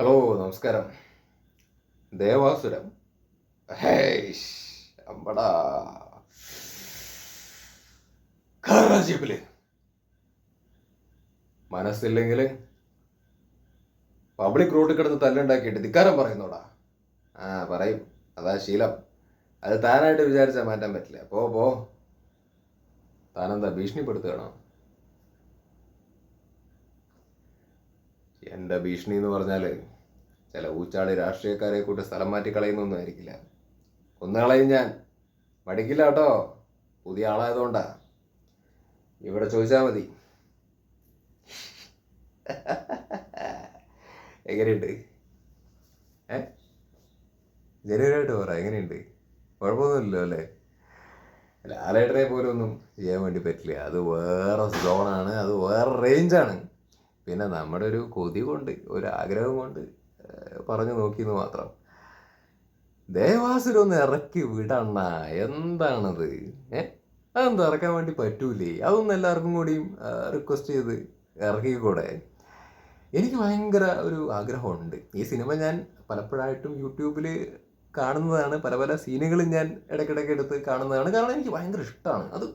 Hello നമസ്കാരം. ദേവാസുരം. ഹേഷ് അമ്പടാ. ജീപ്പിൽ മനസ്സില്ലെങ്കിൽ public റോഡിൽ കിടന്ന് തല്ലുണ്ടാക്കിയിട്ട് ധിക്കാരം പറയുന്നോടാ. ആ പറയും. അതാ ശീലം. അത് താനായിട്ട് വിചാരിച്ചാൽ മാറ്റാൻ പറ്റില്ല. പോ പോ. താനെന്താ ഭീഷണിപ്പെടുത്തുകയാണോ? എന്റെ ഭീഷണി എന്ന് പറഞ്ഞാൽ ചില ഊച്ചാളി രാഷ്ട്രീയക്കാരെ കൂട്ടി സ്ഥലം മാറ്റി കളയുന്നൊന്നും ആയിരിക്കില്ല. ഒന്ന് കളയും ഞാൻ. മടിക്കില്ല കേട്ടോ പുതിയ ആളായതുകൊണ്ടാ. ഇവിടെ ചോദിച്ചാൽ മതി. എങ്ങനെയുണ്ട്? ഏ? ജനുവരായിട്ട് പറ എങ്ങനെയുണ്ട്? കുഴപ്പമൊന്നുമില്ലല്ലോ അല്ലേ? ലാലേട്ടനെ പോലും ഒന്നും ചെയ്യാൻ വേണ്ടി പറ്റില്ല. അത് വേറെ സോണാണ് അത് വേറെ റേഞ്ചാണ് പിന്നെ നമ്മുടെ ഒരു കൊതി കൊണ്ട് ഒരു ആഗ്രഹം കൊണ്ട് ഏഹ്, പറഞ്ഞു നോക്കിയെന്ന് മാത്രം. ദേവാസുരം ഒന്ന് ഇറക്കി വിടണ്ണ എന്താണത്? ഏ അതൊന്നും ഇറക്കാൻ വേണ്ടി പറ്റൂലേ? അതൊന്നും എല്ലാവർക്കും കൂടിയും റിക്വസ്റ്റ് ചെയ്ത് ഇറക്കിക്കൂടെ? എനിക്ക് ഭയങ്കര ഒരു ആഗ്രഹമുണ്ട്. ഈ സിനിമ ഞാൻ പലപ്പോഴായിട്ടും യൂട്യൂബിൽ കാണുന്നതാണ്. പല പല സീനുകളും ഞാൻ ഇടയ്ക്കിടയ്ക്ക് എടുത്ത് കാണുന്നതാണ്. കാരണം എനിക്ക് ഭയങ്കര ഇഷ്ടമാണ് അത്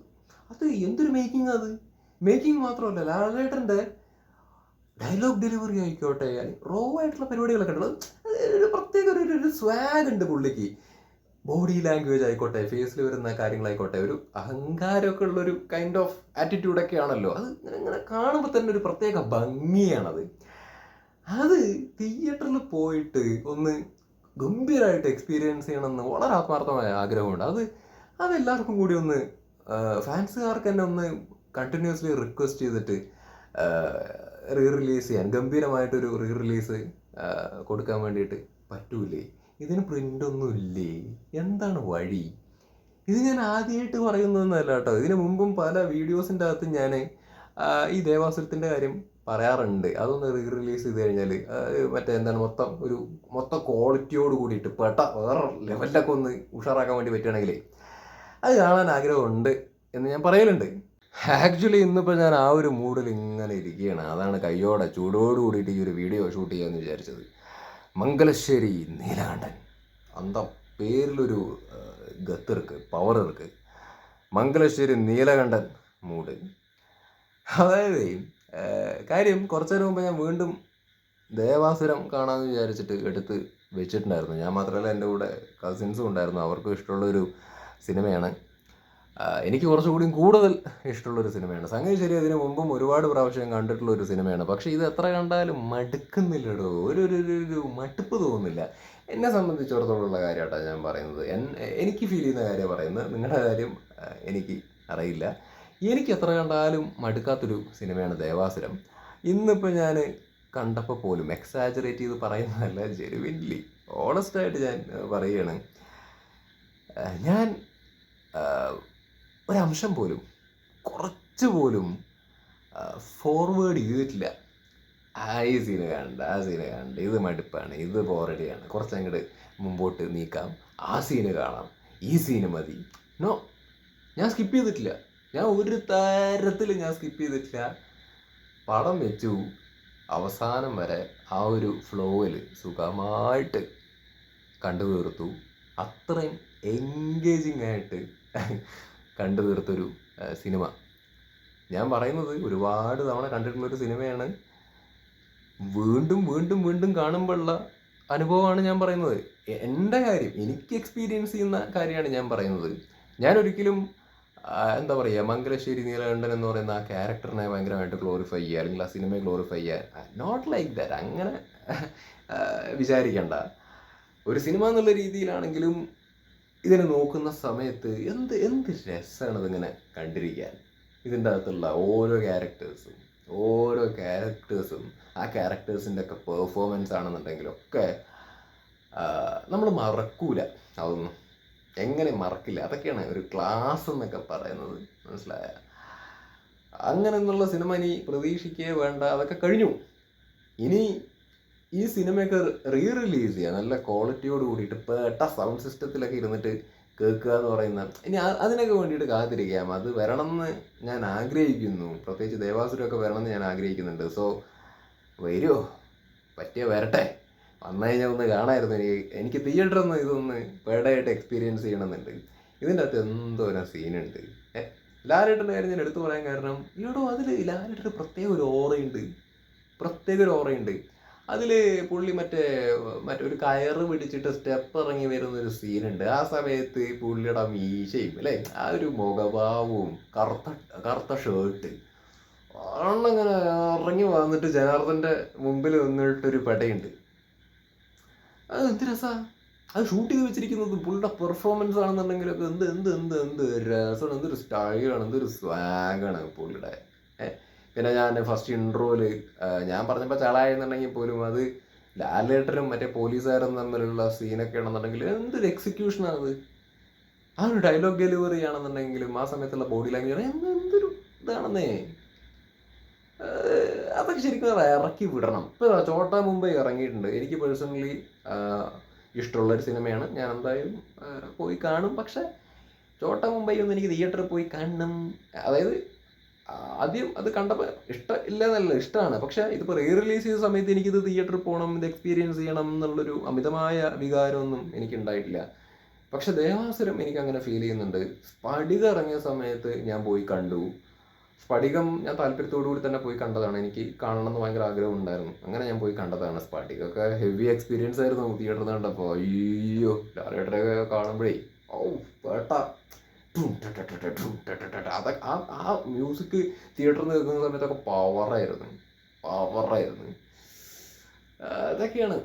അത് എന്തൊരു മേക്കിംഗ് അത്? മേക്കിംഗ് മാത്രമല്ല ലാലേട്ടന്റെ ഡയലോഗ് ഡെലിവറി ആയിക്കോട്ടെ റോ ആയിട്ടുള്ള പരിപാടികളൊക്കെ ഉണ്ടല്ലോ. ഒരു പ്രത്യേക ഒരു ഒരു സ്വാഗ് ഉണ്ട് പുള്ളിക്ക്. ബോഡി ലാംഗ്വേജ് ആയിക്കോട്ടെ ഫേസിൽ വരുന്ന കാര്യങ്ങളായിക്കോട്ടെ ഒരു അഹങ്കാരമൊക്കെ ഉള്ള ഒരു കൈൻഡ് ഓഫ് ആറ്റിറ്റ്യൂഡൊക്കെ ആണല്ലോ. അത് ഇങ്ങനെ കാണുമ്പോൾ തന്നെ ഒരു പ്രത്യേക ഭംഗിയാണത്. അത് തിയേറ്ററിൽ പോയിട്ട് ഒന്ന് ഗംഭീരമായിട്ട് എക്സ്പീരിയൻസ് ചെയ്യണമെന്ന് വളരെ ആത്മാർത്ഥമായ ആഗ്രഹമുണ്ട്. അത് അതെല്ലാവർക്കും കൂടി ഒന്ന് ഫാൻസുകാർക്ക് തന്നെ ഒന്ന് കണ്ടിന്യൂസ്ലി റിക്വസ്റ്റ് ചെയ്തിട്ട് റീ റിലീസ് ചെയ്യാൻ ഗംഭീരമായിട്ടൊരു റീ റിലീസ് കൊടുക്കാൻ വേണ്ടിയിട്ട് പറ്റൂലേ? ഇതിന് പ്രിന്റ് ഒന്നും ഇല്ലേ? എന്താണ് വഴി? ഇത് ഞാൻ ആദ്യമായിട്ട് പറയുന്നതെന്നല്ല കേട്ടോ. ഇതിനു മുമ്പും പല വീഡിയോസിന്റെ അകത്ത് ഞാൻ ഈ ദേവാസുരത്തിന്റെ കാര്യം പറയാറുണ്ട്. അതൊന്ന് റീ റിലീസ് ചെയ്ത് കഴിഞ്ഞാൽ മറ്റേ എന്താണ് മൊത്തം ഒരു മൊത്തം ക്വാളിറ്റിയോട് കൂടിയിട്ട് പെട്ട വേറെ ലെവലിലൊക്കെ ഒന്ന് ഉഷാറാക്കാൻ വേണ്ടി പറ്റുകയാണെങ്കിൽ അത് കാണാൻ ആഗ്രഹമുണ്ട് എന്ന് ഞാൻ പറയലുണ്ട്. ആക്ച്വലി ഇന്നിപ്പോൾ ഞാൻ ആ ഒരു മൂഡിൽ ഇങ്ങനെ ഇരിക്കുകയാണ് അതാണ് കയ്യോടെ ചൂടോട് കൂടിയിട്ട് ഈ ഒരു വീഡിയോ ഷൂട്ട് ചെയ്യാമെന്ന് വിചാരിച്ചത്. മംഗലശ്ശേരി നീലാണ്ടൻ. അന്ത പേരിലൊരു ഗത്തിർക്ക് പവർ ഇർക്ക് മംഗലശ്ശേരി നീലകണ്ഠൻ മൂഡ് അതായത് കാര്യം കുറച്ച് നേരം മുമ്പ് ഞാൻ വീണ്ടും ദേവാസുരം കാണാമെന്ന് വിചാരിച്ചിട്ട് എടുത്ത് വെച്ചിട്ടുണ്ടായിരുന്നു. ഞാൻ മാത്രമല്ല എന്റെ കൂടെ കസിൻസും ഉണ്ടായിരുന്നു. അവർക്കും ഇഷ്ടമുള്ളൊരു സിനിമയാണ്. എനിക്ക് കുറച്ചുകൂടി കൂടുതൽ ഇഷ്ടമുള്ളൊരു സിനിമയാണ്. സംഗതി ശരി അതിന് മുമ്പും ഒരുപാട് പ്രാവശ്യം കണ്ടിട്ടുള്ള ഒരു സിനിമയാണ്. പക്ഷെ ഇത് എത്ര കണ്ടാലും മടുക്കുന്നില്ലടോ. ഒരു ഒരു ഒരു മടുപ്പ് തോന്നുന്നില്ല. എന്നെ സംബന്ധിച്ചിടത്തോളമുള്ള കാര്യമായിട്ടാണ് ഞാൻ പറയുന്നത്. എനിക്ക് ഫീൽ ചെയ്യുന്ന കാര്യം പറയുന്നത്. നിങ്ങളുടെ കാര്യം എനിക്ക് അറിയില്ല. എനിക്ക് എത്ര കണ്ടാലും മടുക്കാത്തൊരു സിനിമയാണ് ദേവാസുരം. ഇന്നിപ്പോൾ ഞാൻ കണ്ടപ്പോൾ പോലും എക്സാജറേറ്റ് ചെയ്ത് പറയുന്നതല്ല ജെനുവിൻലി ഓണസ്റ്റായിട്ട് ഞാൻ പറയുകയാണ്. ഞാൻ ഒരംശം പോലും കുറച്ച് പോലും ഫോർവേഡ് ചെയ്തിട്ടില്ല. ആ ഈ സീന കാണണ്ട ആ സീന കാണണ്ട ഇത് മടുപ്പാണ് ഇത് ബോറടിയാണ് കുറച്ച് അങ്ങോട്ട് മുമ്പോട്ട് നീക്കാം. ആ സീന് കാണാം. ഈ സീന് മതി. നോ ഞാൻ സ്കിപ്പ് ചെയ്തിട്ടില്ല. ഞാൻ ഒരു തരത്തിൽ ഞാൻ സ്കിപ്പ് ചെയ്തിട്ടില്ല. പടം വെച്ചു. അവസാനം വരെ ആ ഒരു ഫ്ലോയിൽ സുഖമായിട്ട് കണ്ടു തീർത്തു അത്രയും എൻഗേജിങ് ആയിട്ട് കണ്ടു തീർത്തൊരു സിനിമ. ഞാൻ പറയുന്നത് ഒരുപാട് തവണ കണ്ടിട്ടുള്ളൊരു സിനിമയാണ്. വീണ്ടും വീണ്ടും വീണ്ടും കാണുമ്പോഴുള്ള അനുഭവമാണ് ഞാൻ പറയുന്നത്. എന്റെ കാര്യം എനിക്ക് എക്സ്പീരിയൻസ് ചെയ്യുന്ന കാര്യമാണ് ഞാൻ പറയുന്നത്. ഞാൻ ഒരിക്കലും എന്താ പറയുക മംഗലശ്ശേരി നീലകണ്ഠൻ എന്ന് പറയുന്ന ആ ക്യാരക്ടറിനെ ഭയങ്കരമായിട്ട് ഗ്ലോറിഫൈ ചെയ്യുക അല്ലെങ്കിൽ ആ സിനിമയെ ഗ്ലോറിഫൈ ചെയ്യുക. നോട്ട് ലൈക്ക് ദാറ്റ് അങ്ങനെ വിചാരിക്കണ്ട. ഒരു സിനിമ എന്നുള്ള രീതിയിലാണെങ്കിലും ഇതിനെ നോക്കുന്ന സമയത്ത് എന്ത് എന്ത് രസമാണ് ഇതിങ്ങനെ കണ്ടിരിക്കാൻ? ഇതിന്റെ അകത്തുള്ള ഓരോ ക്യാരക്ടേഴ്സും ഓരോ ക്യാരക്ടേഴ്സും ആ ക്യാരക്ടേഴ്സിന്റെ ഒക്കെ പെർഫോമൻസ് ആണെന്നുണ്ടെങ്കിലൊക്കെ നമ്മൾ മറക്കൂല. അതൊന്നും എങ്ങനെ മറക്കില്ല? അതൊക്കെയാണ് ഒരു ക്ലാസ് എന്നൊക്കെ പറയുന്നത്. മനസ്സിലായ? അങ്ങനെ എന്നുള്ള സിനിമ ഇനി പ്രതീക്ഷിക്കേ വേണ്ട. അതൊക്കെ കഴിഞ്ഞു. ഇനി ഈ സിനിമയൊക്കെ റീ റിലീസ് ചെയ്യുക നല്ല ക്വാളിറ്റിയോട് കൂടിയിട്ട് പേട്ട സൗണ്ട് സിസ്റ്റത്തിലൊക്കെ ഇരുന്നിട്ട് കേൾക്കുക എന്ന് പറയുന്ന ഇനി അതിനൊക്കെ വേണ്ടിയിട്ട് കാത്തിരിക്കാം. അത് വരണം എന്ന് ഞാൻ ആഗ്രഹിക്കുന്നു. പ്രത്യേകിച്ച് ദേവാസുരമൊക്കെ വരണം എന്ന് ഞാൻ ആഗ്രഹിക്കുന്നുണ്ട്. സോ വരുമോ പറ്റിയ വരട്ടെ. വന്നു കഴിഞ്ഞാൽ ഒന്ന് കാണായിരുന്നു എനിക്ക് എനിക്ക് തിയേറ്ററിൽ നിന്ന് ഇതൊന്ന് പേടായിട്ട് എക്സ്പീരിയൻസ് ചെയ്യണമെന്നുണ്ട്. ഇതിന്റെ അകത്ത് എന്തോരം സീനുണ്ട് ലാലേട്ടന്റെ കാര്യം ഞാൻ എടുത്തു പറയാൻ കാരണം ഇവിടെ അതിൽ ലാലേട്ടന്റെ പ്രത്യേക ഒരു ഓറയുണ്ട് പ്രത്യേക ഒരു ഓറയുണ്ട് അതിൽ പുള്ളി മറ്റേ മറ്റൊരു കയറ് പിടിച്ചിട്ട് സ്റ്റെപ്പ് ഇറങ്ങി വരുന്ന ഒരു സീനുണ്ട് ആ സമയത്ത് പുള്ളിയുടെ മീശയും അല്ലേ? ആ ഒരു മുഖഭാവവും കറുത്ത കറുത്ത ഷർട്ട് അണ്ണങ്ങനെ ഇറങ്ങി വന്നിട്ട് ജനാർദ്ദന്റെ മുമ്പിൽ നിന്നിട്ടൊരു പെടയുണ്ട്. അത് എന്ത് രസാ? അത് ഷൂട്ട് ചെയ്ത് വെച്ചിരിക്കുന്നത് പുള്ളിയുടെ പെർഫോമൻസ് ആണെന്നുണ്ടെങ്കിലൊക്കെ എന്ത് എന്ത് എന്ത് എന്ത് രസമാണ് എന്തൊരു സ്റ്റൈലാണ് എന്തൊരു സ്വാഗാണ് പുള്ളിയുടെ. ഏ? പിന്നെ ഞാൻ ഫസ്റ്റ് ഇൻട്രോയിൽ ഞാൻ പറഞ്ഞപ്പോൾ ചളായെന്നുണ്ടെങ്കിൽ പോലും അത് ലാലേട്ടനും മറ്റേ പോലീസുകാരും തമ്മിലുള്ള സീനൊക്കെ ആണെന്നുണ്ടെങ്കിൽ എന്തൊരു എക്സിക്യൂഷനാണ് അത്? ആ ഒരു ഡയലോഗ് ഡെലിവറി ആണെന്നുണ്ടെങ്കിലും ആ സമയത്തുള്ള ബോഡി ലാംഗ്വേജ് എന്ത് എന്തൊരു ഇതാണെന്നേ? അതൊക്കെ ശരിക്കും ഇറക്കി വിടണം. ഇപ്പോൾ ചോട്ട മുംബൈ ഇറങ്ങിയിട്ടുണ്ട്. എനിക്ക് പേഴ്സണലി ഇഷ്ടമുള്ള ഒരു സിനിമയാണ്. ഞാൻ എന്തായാലും പോയി കാണും. പക്ഷെ ചോട്ട മുംബൈ ഒന്നും എനിക്ക് തിയേറ്ററിൽ പോയി കാണണം. അതായത് ആദ്യം അത് കണ്ടപ്പോൾ ഇഷ്ടം ഇല്ല എന്നല്ല ഇഷ്ടമാണ് പക്ഷെ ഇതിപ്പോൾ റീ റിലീസ് ചെയ്ത സമയത്ത് എനിക്കിത് തിയേറ്ററിൽ പോകണം ഇത് എക്സ്പീരിയൻസ് ചെയ്യണം എന്നുള്ളൊരു അമിതമായ വികാരമൊന്നും എനിക്കുണ്ടായിട്ടില്ല. പക്ഷെ ദേവാസുരം എനിക്ക് അങ്ങനെ ഫീൽ ചെയ്യുന്നുണ്ട്. സ്പടിക ഇറങ്ങിയ സമയത്ത് ഞാൻ പോയി കണ്ടു. സ്പടികം ഞാൻ കൂടി തന്നെ പോയി കണ്ടതാണ്. എനിക്ക് കാണണം എന്ന് ഭയങ്കര ആഗ്രഹം ഉണ്ടായിരുന്നു അങ്ങനെ ഞാൻ പോയി കണ്ടതാണ് സ്ഫടികമൊക്കെ ഹെവി എക്സ്പീരിയൻസ് ആയിരുന്നു തിയേറ്ററിൽ കണ്ടപ്പോൾ അയ്യോ ലാലേട്ടരൊക്കെ കാണുമ്പോഴേ ഓ പേട്ട അതൊക്കെ ആ ആ മ്യൂസിക് തിയേറ്ററിൽ നിന്ന് കേൾക്കുന്ന സമയത്തൊക്കെ പവറായിരുന്നു പവറായിരുന്നു അതൊക്കെയാണ്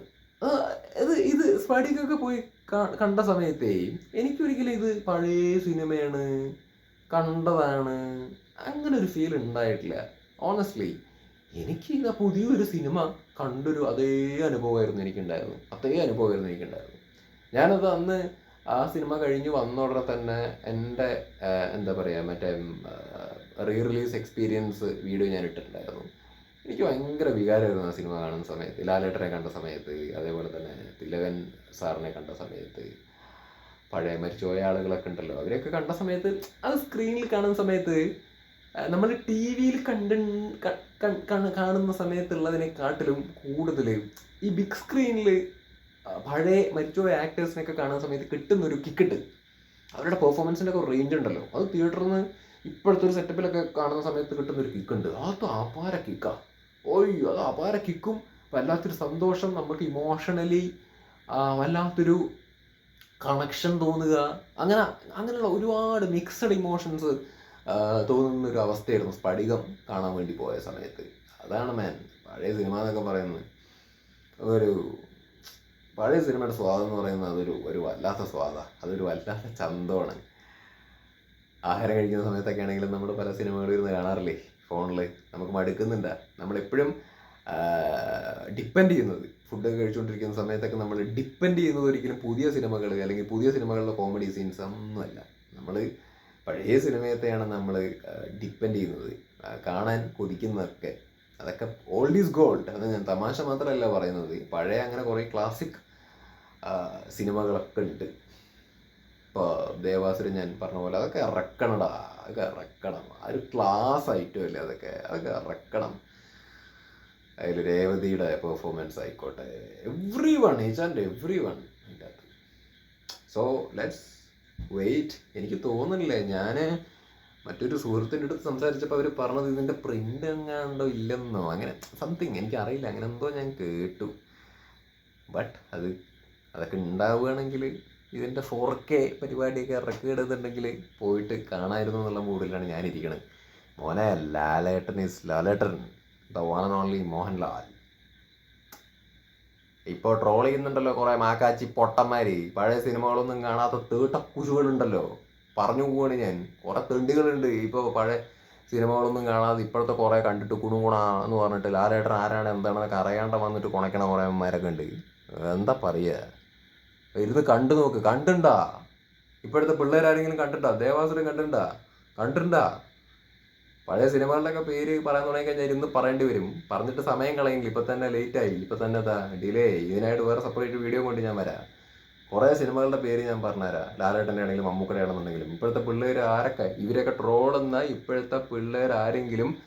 ഇത് ഇത് സ്പാഡിക്കൊക്കെ പോയി കണ്ട സമയത്തേ എനിക്കൊരിക്കലും ഇത് പഴയ സിനിമയാണ് കണ്ടതാണ് അങ്ങനെ ഒരു ഫീൽ ഉണ്ടായിട്ടില്ല. ഓണസ്റ്റ്ലി എനിക്ക് ആ പുതിയൊരു സിനിമ കണ്ടൊരു അതേ അനുഭവമായിരുന്നു എനിക്കുണ്ടായിരുന്നു. അതേ അനുഭവമായിരുന്നു എനിക്കുണ്ടായിരുന്നു. ഞാനത് അന്ന് ആ സിനിമ കഴിഞ്ഞ് വന്ന ഉടനെ തന്നെ എന്റെ എന്താ പറയുക മറ്റേ റീ റിലീസ് എക്സ്പീരിയൻസ് വീഡിയോ ഞാൻ ഇട്ടിട്ടുണ്ടായിരുന്നു എനിക്ക് ഭയങ്കര വികാരമായിരുന്നു ആ സിനിമ കാണുന്ന സമയത്ത്. ലാലേട്ടനെ കണ്ട സമയത്ത് അതേപോലെ തന്നെ തിലകൻ സാറിനെ കണ്ട സമയത്ത് പഴയ മരിച്ചുപോയ ആളുകളൊക്കെ ഉണ്ടല്ലോ അവരെയൊക്കെ കണ്ട സമയത്ത് അത് സ്ക്രീനിൽ കാണുന്ന സമയത്ത് നമ്മൾ ടി വിയിൽ കണ്ട് കാണുന്ന സമയത്തുള്ളതിനെക്കാട്ടിലും കൂടുതൽ ഈ ബിഗ് സ്ക്രീനിൽ പഴയ മരിച്ചുപോയ ആക്ടേഴ്സിനൊക്കെ കാണുന്ന സമയത്ത് കിട്ടുന്ന ഒരു കിക്കിട്ട്. അവരുടെ പെർഫോമൻസിന്റെ ഒക്കെ റേഞ്ച് ഉണ്ടല്ലോ. അത് തിയേറ്ററിൽ നിന്ന് ഇപ്പോഴത്തെ ഒരു സെറ്റപ്പിലൊക്കെ കാണുന്ന സമയത്ത് കിട്ടുന്ന ഒരു കിക്ക് ഉണ്ട് അത് അപാര കിക്കാ. ഓയ്യോ അത് അപാര കിക്കും. വല്ലാത്തൊരു സന്തോഷം നമുക്ക് ഇമോഷണലി വല്ലാത്തൊരു കണക്ഷൻ തോന്നുക. അങ്ങനെ അങ്ങനെയുള്ള ഒരുപാട് മിക്സഡ് ഇമോഷൻസ് തോന്നുന്ന ഒരു അവസ്ഥയായിരുന്നു സ്ഫടികം കാണാൻ വേണ്ടി പോയ സമയത്ത്. അതാണ് മാൻ പഴയ സിനിമ എന്നൊക്കെ പറയുന്നത്. ഒരു പഴയ സിനിമയുടെ സ്വാദം എന്ന് പറയുന്നത് അതൊരു ഒരു വല്ലാത്ത സ്വാദാണ് അതൊരു വല്ലാത്ത ചന്തമാണ്. ആഹാരം കഴിക്കുന്ന സമയത്തൊക്കെ ആണെങ്കിലും നമ്മൾ പല സിനിമകളും ഇരുന്ന് കാണാറില്ലേ? ഫോണിൽ നമുക്ക് മടുക്കുന്നുണ്ട് നമ്മളെപ്പോഴും ഡിപ്പെൻഡ് ചെയ്യുന്നത്. ഫുഡൊക്കെ കഴിച്ചുകൊണ്ടിരിക്കുന്ന സമയത്തൊക്കെ നമ്മൾ ഡിപ്പെൻഡ് ചെയ്യുന്നത് ഒരിക്കലും പുതിയ സിനിമകൾ അല്ലെങ്കിൽ പുതിയ സിനിമകളിലെ കോമഡി സീൻസ് ഒന്നുമല്ല നമ്മൾ പഴയ സിനിമയത്തെയാണ് നമ്മൾ ഡിപ്പെൻഡ് ചെയ്യുന്നത്. കാണാൻ കൊതിക്കുന്നതൊക്കെ. അതൊക്കെ ഓൾഡ് ഈസ് ഗോൾഡ് അത് ഞാൻ തമാശ മാത്രമല്ല പറയുന്നത്. പഴയ അങ്ങനെ കുറേ ക്ലാസിക് സിനിമകളൊക്കെ ഉണ്ട്. ഇപ്പോൾ ദേവാസുരം ഞാൻ പറഞ്ഞ പോലെ അതൊക്കെ ഇറക്കണടാ അതൊക്കെ ഇറക്കണം. ആ ഒരു ക്ലാസ് ഐറ്റം അല്ലേ അതൊക്കെ? അതൊക്കെ ഇറക്കണം. അതിൽ രേവതിയുടെ പെർഫോമൻസ് ആയിക്കോട്ടെ. Every one each and every one അതിന്റെ അകത്ത്. സോ ലെറ്റ്സ് വെയിറ്റ് എനിക്ക് തോന്നുന്നില്ല ഞാൻ മറ്റൊരു സുഹൃത്തിന്റെ അടുത്ത് സംസാരിച്ചപ്പോൾ അവർ പറഞ്ഞത് ഇതിന്റെ പ്രിന്റ് എങ്ങാണ്ടോ ഇല്ലെന്നോ? അങ്ങനെ സംതിങ് എനിക്കറിയില്ല. അങ്ങനെ എന്തോ ഞാൻ കേട്ടു. ബട്ട് അത് അതൊക്കെ ഉണ്ടാവുകയാണെങ്കിൽ ഇതിന്റെ ഫോർ കെ പരിപാടിയൊക്കെ ഇറക്കിയിടുന്നുണ്ടെങ്കിൽ പോയിട്ട് കാണായിരുന്നു എന്നുള്ള മൂഡിലാണ് ഞാനിരിക്കണത്. മോനെ Lalettan is Lalettan. The one and only Mohanlal. ഇപ്പോൾ ട്രോൾ ചെയ്യുന്നുണ്ടല്ലോ കുറേ മാക്കാച്ചി പൊട്ടന്മാര്. പഴയ സിനിമകളൊന്നും കാണാത്ത തീട്ട കുശുകളുണ്ടല്ലോ. പറഞ്ഞു പോവാണ് ഞാൻ. കുറേ തെണ്ടികളുണ്ട്. ഇപ്പോൾ പഴയ സിനിമകളൊന്നും കാണാതെ ഇപ്പോഴത്തെ കുറേ കണ്ടിട്ട് കുണുകുണ എന്ന് പറഞ്ഞിട്ട് ലാലേട്ടൻ ആരാണ് എന്താണെന്നൊക്കെ അറിയാണ്ട് വന്നിട്ട് കുണയ്ക്കണ കുറേ അമ്മമാരൊക്കെ ഉണ്ട്. എന്താ പറയുക ഇരുന്ന് കണ്ടു നോക്ക്. കണ്ടുണ്ടാ? ഇപ്പോഴത്തെ പിള്ളേരാരെങ്കിലും കണ്ടിട്ടാ? ദേവാസുരം കണ്ടിണ്ടാ? കണ്ടിട്ടുണ്ടാ പഴയ സിനിമകളുടെയൊക്കെ പേര് പറയാൻ തുടങ്ങി കഴിഞ്ഞാൽ പറയേണ്ടി വരും. പറഞ്ഞിട്ട് സമയം കളയെങ്കിൽ ഇപ്പൊ തന്നെ ലേറ്റ് ആയി. ഇപ്പൊ തന്നെ എന്താ ഡിലേ ഇതിനായിട്ട് വേറെ സെപ്പറേറ്റ് വീഡിയോ കൊണ്ട് ഞാൻ വരാം. കുറേ സിനിമകളുടെ പേര് ഞാൻ പറഞ്ഞുതരാം. ലാലേട്ടന്റെ ആണെങ്കിലും മമ്മൂക്കടെ ആണെന്നുണ്ടെങ്കിലും. ഇപ്പോഴത്തെ പിള്ളേർ ആരൊക്കെ? ഇവരൊക്കെ ട്രോളുന്ന ഇപ്പോഴത്തെ പിള്ളേർ ആരെങ്കിലും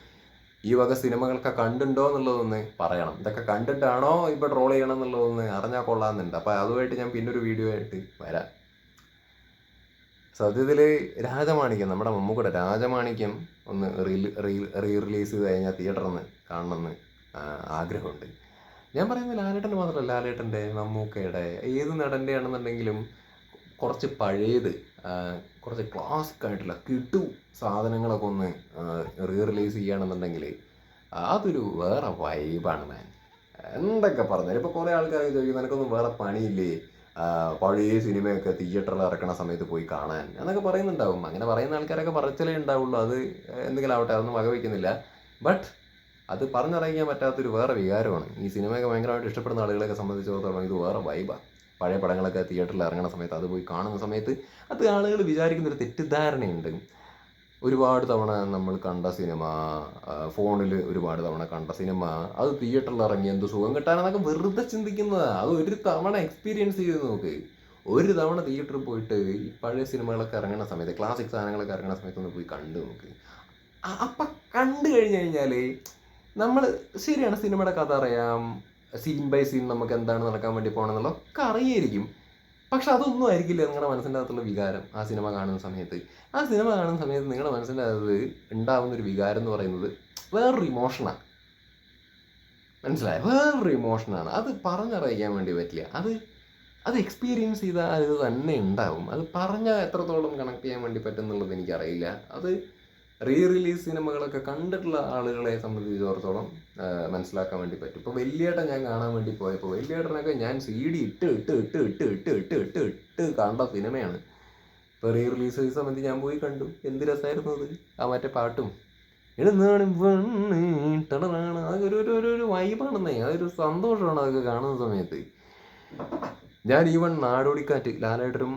ഈ വക സിനിമകളൊക്കെ കണ്ടുണ്ടോ എന്നുള്ളതൊന്ന് പറയണം. ഇതൊക്കെ കണ്ടിട്ടാണോ ഇപ്പോൾ ട്രോൾ ചെയ്യണം എന്നുള്ളതൊന്ന് അറിഞ്ഞാൽ കൊള്ളാമെന്നുണ്ട്. അപ്പോൾ അതുമായിട്ട് ഞാൻ പിന്നൊരു വീഡിയോ ആയിട്ട് വരാം. സത്യത്തിൽ രാജമാണിക്യം നമ്മുടെ മമ്മൂക്കയുടെ രാജമാണിക്യം ഒന്ന് റീ റീ റിലീസ് ചെയ്ത് കഴിഞ്ഞാൽ തിയേറ്ററിൽ നിന്ന് കാണണമെന്ന് ആഗ്രഹമുണ്ട്. ഞാൻ പറയുന്നത് ലാലേട്ടന്റെ മാത്രമല്ല ലാലേട്ടന്റെ മമ്മൂക്കയുടെ ഏത് നടന്റെ ആണെന്നുണ്ടെങ്കിലും കുറച്ച് പഴയത് കുറച്ച് ക്ലാസിക് ആയിട്ടുള്ള കിട്ടു സാധനങ്ങളൊക്കെ ഒന്ന് റീ റിലീസ് ചെയ്യുകയാണെന്നുണ്ടെങ്കിൽ അതൊരു വേറെ വൈബാണ് മാൻ എന്തൊക്കെ പറഞ്ഞാൽ ഇപ്പോൾ കുറേ ആൾക്കാർ ചോദിക്കും നിനക്കൊന്നും വേറെ പണിയില്ലേ? പഴയ സിനിമയൊക്കെ തിയേറ്ററിൽ ഇറക്കണ സമയത്ത് പോയി കാണാൻ. എന്നൊക്കെ പറയുന്നുണ്ടാവും. അങ്ങനെ പറയുന്ന ആൾക്കാരൊക്കെ പറച്ചിലേ ഉണ്ടാവുള്ളൂ. അത് എന്തെങ്കിലും ആവട്ടെ അതൊന്നും വകവയ്ക്കുന്നില്ല ബട്ട് അത് പറഞ്ഞറിയിക്കാൻ പറ്റാത്തൊരു വേറെ വികാരമാണ്. ഈ സിനിമയൊക്കെ ഭയങ്കരമായിട്ട് ഇഷ്ടപ്പെടുന്ന ആളുകളെയൊക്കെ സംബന്ധിച്ചിടത്തോളം ഇത് വേറെ വൈബാണ് പഴയ പടങ്ങളൊക്കെ തിയേറ്ററിൽ ഇറങ്ങുന്ന സമയത്ത് അത് പോയി കാണുന്ന സമയത്ത് അത് ആളുകൾ വിചാരിക്കുന്ന ഒരു തെറ്റിദ്ധാരണയുണ്ട്. ഒരുപാട് തവണ നമ്മൾ കണ്ട സിനിമ ഫോണിൽ ഒരുപാട് തവണ കണ്ട സിനിമ അത് തിയേറ്ററിൽ ഇറങ്ങി എന്ത് സുഖം കിട്ടാനെന്നൊക്കെ വെറുതെ ചിന്തിക്കുന്നതാണ് അത് ഒരു തവണ എക്സ്പീരിയൻസ് ചെയ്ത് നോക്ക്. ഒരു തവണ തിയേറ്ററിൽ പോയിട്ട് ഈ പഴയ സിനിമകളൊക്കെ ഇറങ്ങുന്ന സമയത്ത് ക്ലാസിക് സാധനങ്ങളൊക്കെ ഇറങ്ങുന്ന സമയത്ത് ഒന്ന് പോയി കണ്ടു നോക്ക്. അപ്പം കണ്ടു കഴിഞ്ഞു കഴിഞ്ഞാൽ നമ്മൾ ശരിയാണ് സിനിമയുടെ കഥ അറിയാം. സീൻ ബൈ സീൻ നമുക്ക് എന്താണ് നടക്കാൻ വേണ്ടി പോകണമെന്നുള്ള ഒക്കെ അറിയായിരിക്കും. പക്ഷെ അതൊന്നും ആയിരിക്കില്ല നിങ്ങളുടെ മനസ്സിന്റെ അകത്തുള്ള വികാരം ആ സിനിമ കാണുന്ന സമയത്ത്. ആ സിനിമ കാണുന്ന സമയത്ത് നിങ്ങളുടെ മനസ്സിന്റെ അകത്ത് ഉണ്ടാവുന്ന ഒരു വികാരം എന്ന് പറയുന്നത് വേറൊരു ഇമോഷനാണ് മനസ്സിലായ? വേറൊരു ഇമോഷനാണ് അത് പറഞ്ഞറിയിക്കാൻ വേണ്ടി പറ്റില്ല. അത് അത് എക്സ്പീരിയൻസ് ചെയ്താൽ അത് തന്നെ ഉണ്ടാവും. അത് പറഞ്ഞാൽ എത്രത്തോളം കണക്ട് ചെയ്യാൻ വേണ്ടി പറ്റും എന്നുള്ളത് എനിക്കറിയില്ല. അത് റീ റിലീസ് സിനിമകളൊക്കെ കണ്ടിട്ടുള്ള ആളുകളെ സംബന്ധിച്ചിടത്തോളം മനസ്സിലാക്കാൻ വേണ്ടി പറ്റും. ഇപ്പോൾ വലിയേട്ടൻ ഞാൻ കാണാൻ വേണ്ടി പോയപ്പോൾ വലിയേട്ടനൊക്കെ ഞാൻ സി ഡി ഇട്ട് ഇട്ട് ഇട്ട് ഇട്ട് ഇട്ട് ഇട്ട് ഇട്ട് ഇട്ട് കണ്ട സിനിമയാണ്. ഇപ്പോൾ റീ റിലീസ് സംബന്ധിച്ച് ഞാൻ പോയി കണ്ടു. എന്ത് രസമായിരുന്നു അത്? ആ മറ്റേ പാട്ടും. എഴുന്നാണ് ടടറാണ്. ഒരു ഒരു ഒരു വൈബാണെന്നേ അതൊരു സന്തോഷമാണ് അതൊക്കെ കാണുന്ന സമയത്ത്. ഞാൻ ഈവൺ നാടോടിക്കാറ്റ് ലാലേട്ടനും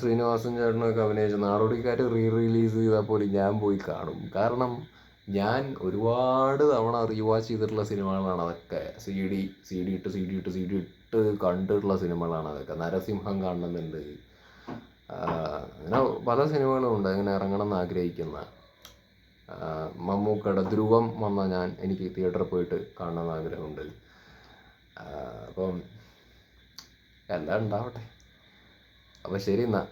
ശ്രീനിവാസൻ ചേട്ടനൊക്കെ അഭിനയിച്ച നാടോടിക്കാറ്റ് റീ റിലീസ് ചെയ്താൽ പോലും ഞാൻ പോയി കാണും. കാരണം ഞാൻ ഒരുപാട് തവണ റീവാച്ച് ചെയ്തിട്ടുള്ള സിനിമകളാണ് അതൊക്കെ. സി ഡി സി ഡി ഇട്ട് സി ഡി ഇട്ട് സി ഡി ഇട്ട് കണ്ടിട്ടുള്ള സിനിമകളാണ് അതൊക്കെ. നരസിംഹം കാണുന്നുണ്ട്. ആ, അങ്ങനെ പല സിനിമകളും ഉണ്ട്. അങ്ങനെ ഇറങ്ങണം എന്ന് ആഗ്രഹിക്കുന്ന. മമ്മൂക്കയുടെ ധ്രുവം വന്ന ഞാൻ എനിക്ക് തിയേറ്ററിൽ പോയിട്ട് കാണണമെന്ന് ആഗ്രഹമുണ്ട്. അപ്പം എല്ലാം ഉണ്ടാവട്ടെ. അപ്പോൾ ശരി എന്നാൽ